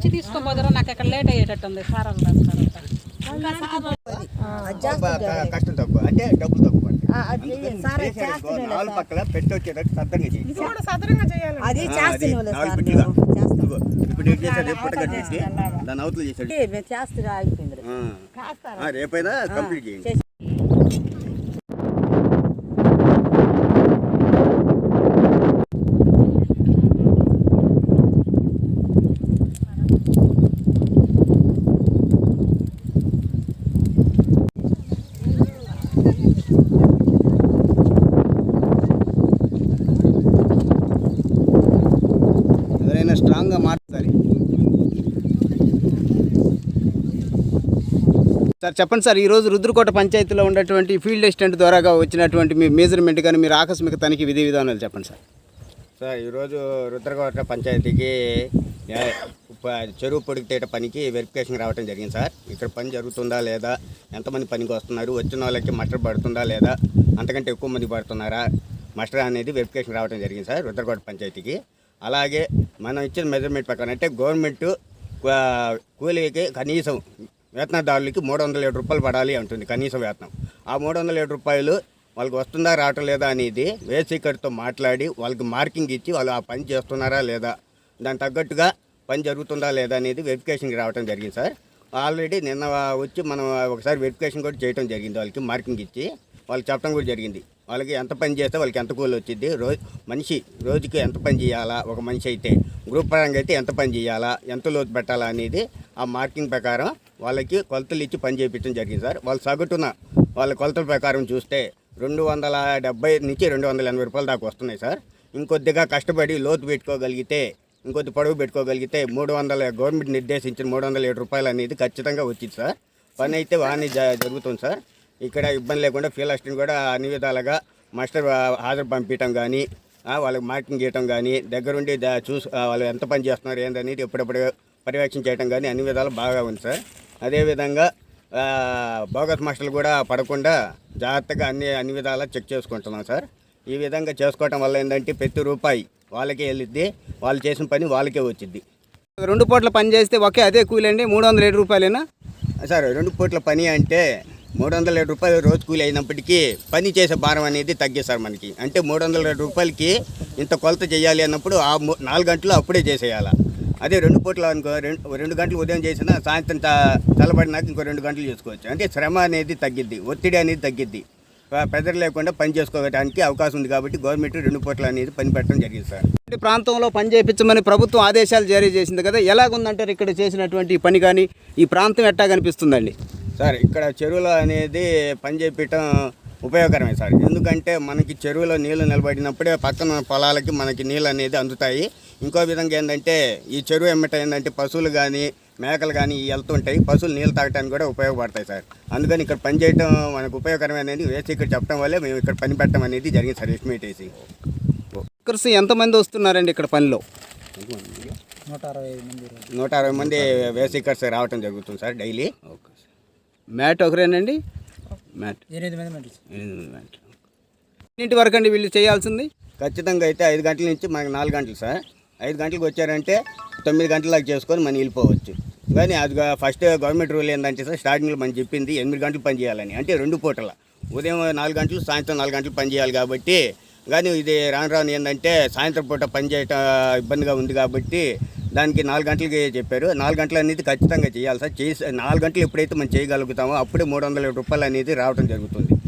వచ్చి తీసుకోపోతారో నాకు ఇక్కడ లేట్ అయ్యేటట్టు ఉంది సార్ కష్టం తక్కువ అంటే డబ్బులు తక్కువ నాలుగు పక్కల పెట్టి వచ్చేటట్టు. అది ఇప్పుడు ఏం చేశాడు అవతలు చేశాడు. రేపైనా కంప్లీట్ చేయండి. ఎవరైనా స్ట్రాంగ్గా మాట్లాడాలి. సార్ చెప్పండి సార్ ఈరోజు రుద్రకోట పంచాయతీలో ఉన్నటువంటి ఫీల్డ్ అసిస్టెంట్ ద్వారాగా వచ్చినటువంటి మీ మేజర్మెంట్ కానీ మీరు ఆకస్మిక తనిఖీ విధి విధానాలు చెప్పండి సార్. సార్ ఈరోజు రుద్రకోట పంచాయతీకి చెరువు పొడికి తీయట పనికి వెరిఫికేషన్ రావడం జరిగింది సార్. ఇక్కడ పని జరుగుతుందా లేదా ఎంతమంది పనికి వస్తున్నారు వచ్చిన వాళ్ళకి మటర్ పడుతుందా లేదా అంతకంటే ఎక్కువ మంది పడుతున్నారా మటర్ అనేది వెరిఫికేషన్ రావడం జరిగింది సార్ రుద్రకోట పంచాయతీకి. అలాగే మనం ఇచ్చిన మెజర్మెంట్ ప్రకారం అంటే గవర్నమెంట్ కూలీకి కనీసం వేతనదారులకి మూడు వందల ఏడు రూపాయలు పడాలి అంటుంది కనీసం వేతనం. ఆ మూడు వందల ఏడు రూపాయలు వాళ్ళకి వస్తుందా రావటం లేదా అనేది వేసీకర్తో మాట్లాడి వాళ్ళకి మార్కింగ్ ఇచ్చి వాళ్ళు ఆ పని చేస్తున్నారా లేదా దానికి తగ్గట్టుగా పని జరుగుతుందా లేదా అనేది వెరిఫికేషన్కి రావడం జరిగింది సార్. ఆల్రెడీ నిన్న వచ్చి మనం ఒకసారి వెరిఫికేషన్ కూడా చేయడం జరిగింది వాళ్ళకి మార్కింగ్ ఇచ్చి వాళ్ళకి చెప్పడం కూడా జరిగింది. వాళ్ళకి ఎంత పని చేస్తే వాళ్ళకి ఎంత కూలి వచ్చింది రోజు మనిషి రోజుకి ఎంత పని చేయాలా ఒక మనిషి అయితే గ్రూప్ పరంగా అయితే ఎంత పని చేయాలా ఎంత లోతు పెట్టాలా అనేది ఆ మార్కింగ్ ప్రకారం వాళ్ళకి కొలతలు ఇచ్చి పని చేయించడం జరిగింది సార్. వాళ్ళు సగటున వాళ్ళ కొలతల ప్రకారం చూస్తే రెండు వందల డెబ్బై నుంచి రెండు వందల ఎనభై రూపాయల దాకా వస్తున్నాయి సార్. ఇంకొద్దిగా కష్టపడి లోతు పెట్టుకోగలిగితే ఇంకొద్ది పొడవు పెట్టుకోగలిగితే మూడు వందల గవర్నమెంట్ నిర్దేశించిన మూడు వందల ఏడు రూపాయలు అనేది ఖచ్చితంగా వచ్చింది సార్. పని అయితే బాగానే జ- జరుగుతుంది సార్. ఇక్కడ ఇబ్బంది లేకుండా ఫీల్ అసిస్టెంట్ కూడా అన్ని విధాలుగా మాస్టర్ హాజరు పంపించడం కానీ వాళ్ళకి మార్కింగ్ చేయడం కానీ దగ్గరుండి చూసు చూసి వాళ్ళు ఎంత పని చేస్తున్నారు ఏందనేది ఎప్పుడప్పుడు పర్యవేక్షణ చేయడం కానీ అన్ని విధాలు బాగా ఉంది సార్. అదేవిధంగా బోగస్ మాస్టర్లు కూడా పడకుండా జాగ్రత్తగా అన్ని అన్ని విధాలా చెక్ చేసుకుంటున్నాం సార్. ఈ విధంగా చేసుకోవటం వల్ల ఏంటంటే ప్రతి రూపాయి వాళ్ళకే వెళ్ళిద్ది వాళ్ళు చేసిన పని వాళ్ళకే వచ్చింది రెండు పూట్ల పని చేస్తే ఒకే అదే కూలి అండి మూడు వందల ఏడు రూపాయలేనా? సార్ రెండు పూట్ల పని అంటే మూడు వందల ఏడు రూపాయలు రోజు కూలి అయినప్పటికీ పని చేసే భారం అనేది తగ్గే సార్ మనకి. అంటే మూడు వందల ఏడు రూపాయలకి ఇంత కొలత చేయాలి అన్నప్పుడు ఆ నాలుగు గంటలు అప్పుడే చేసేయాలి. అదే రెండు పూట్ల అనుకో రెండు రెండు గంటలు ఉదయం చేసినా సాయంత్రం చల్లబడినాక ఇంకో రెండు గంటలు చేసుకోవచ్చు. అంటే శ్రమ అనేది తగ్గిద్ది ఒత్తిడి అనేది తగ్గిద్ది. ప్రెజర్ లేకుండా పని చేసుకోవడానికి అవకాశం ఉంది కాబట్టి గవర్నమెంట్ రెండు పూట్ల అనేది పని పెట్టడం జరిగింది సార్. ఈ ప్రాంతంలో పని చేయించమని ప్రభుత్వం ఆదేశాలు జారీ చేసింది కదా ఎలాగుందంటారు ఇక్కడ చేసినటువంటి పని కానీ? ఈ ప్రాంతం ఎట్టా కనిపిస్తుందండి? సార్ ఇక్కడ చెరువులో అనేది పని చేపించడం ఉపయోగకరమే సార్. ఎందుకంటే మనకి చెరువులో నీళ్ళు నిలబడినప్పుడే పక్కన పొలాలకి మనకి నీళ్ళు అనేది అందుతాయి. ఇంకో విధంగా ఏంటంటే ఈ చెరువు ఎమ్మట ఏంటంటే పశువులు కానీ మేకలు కానీ వెళ్తుంటాయి పశువులు నీళ్ళు తాగడానికి కూడా ఉపయోగపడతాయి సార్. అందుకని ఇక్కడ పని చేయడం మనకు ఉపయోగకరమైనది వేసి ఇక్కడ చెప్పడం వల్లే మేము ఇక్కడ పని పెట్టడం అనేది జరిగింది సార్ ఎస్టిమేట్ వేసి వర్కర్స్ ఎంతమంది వస్తున్నారండి ఇక్కడ పనిలో? నూట అరవై మంది వేసికర్స్ రావటం జరుగుతుంది సార్ డైలీ. ఓకే మ్యాట్ ఒకరేనండి. మ్యాట్ ఎనిమిది మంది మంది ఎనిమిది మ్యాట్ ఎన్నింటి వరకు అండి వీళ్ళు చేయాల్సింది? ఖచ్చితంగా అయితే ఐదు గంటల నుంచి మనకి నాలుగు గంటలు సార్. ఐదు గంటలకు వచ్చారంటే తొమ్మిది గంటలకు చేసుకొని మనం వెళ్ళిపోవచ్చు. కానీ అది ఫస్ట్ గవర్నమెంట్ రూల్ ఏంటంటే సార్ స్టార్టింగ్లో మనం చెప్పింది ఎనిమిది గంటలు పని చేయాలని. అంటే రెండు పూటల. ఉదయం నాలుగు గంటలు సాయంత్రం నాలుగు గంటలు పని చేయాలి కాబట్టి. కానీ ఇది రాను రాను ఏంటంటే సాయంత్రం పూట పని చేయటం ఇబ్బందిగా ఉంది కాబట్టి దానికి నాలుగు గంటలకి చెప్పారు. నాలుగు గంటలు అనేది ఖచ్చితంగా చేయాలి సార్. చేసి నాలుగు గంటలు ఎప్పుడైతే మనం చేయగలుగుతామో అప్పుడే మూడు వందల రూపాయలు అనేది రావడం జరుగుతుంది.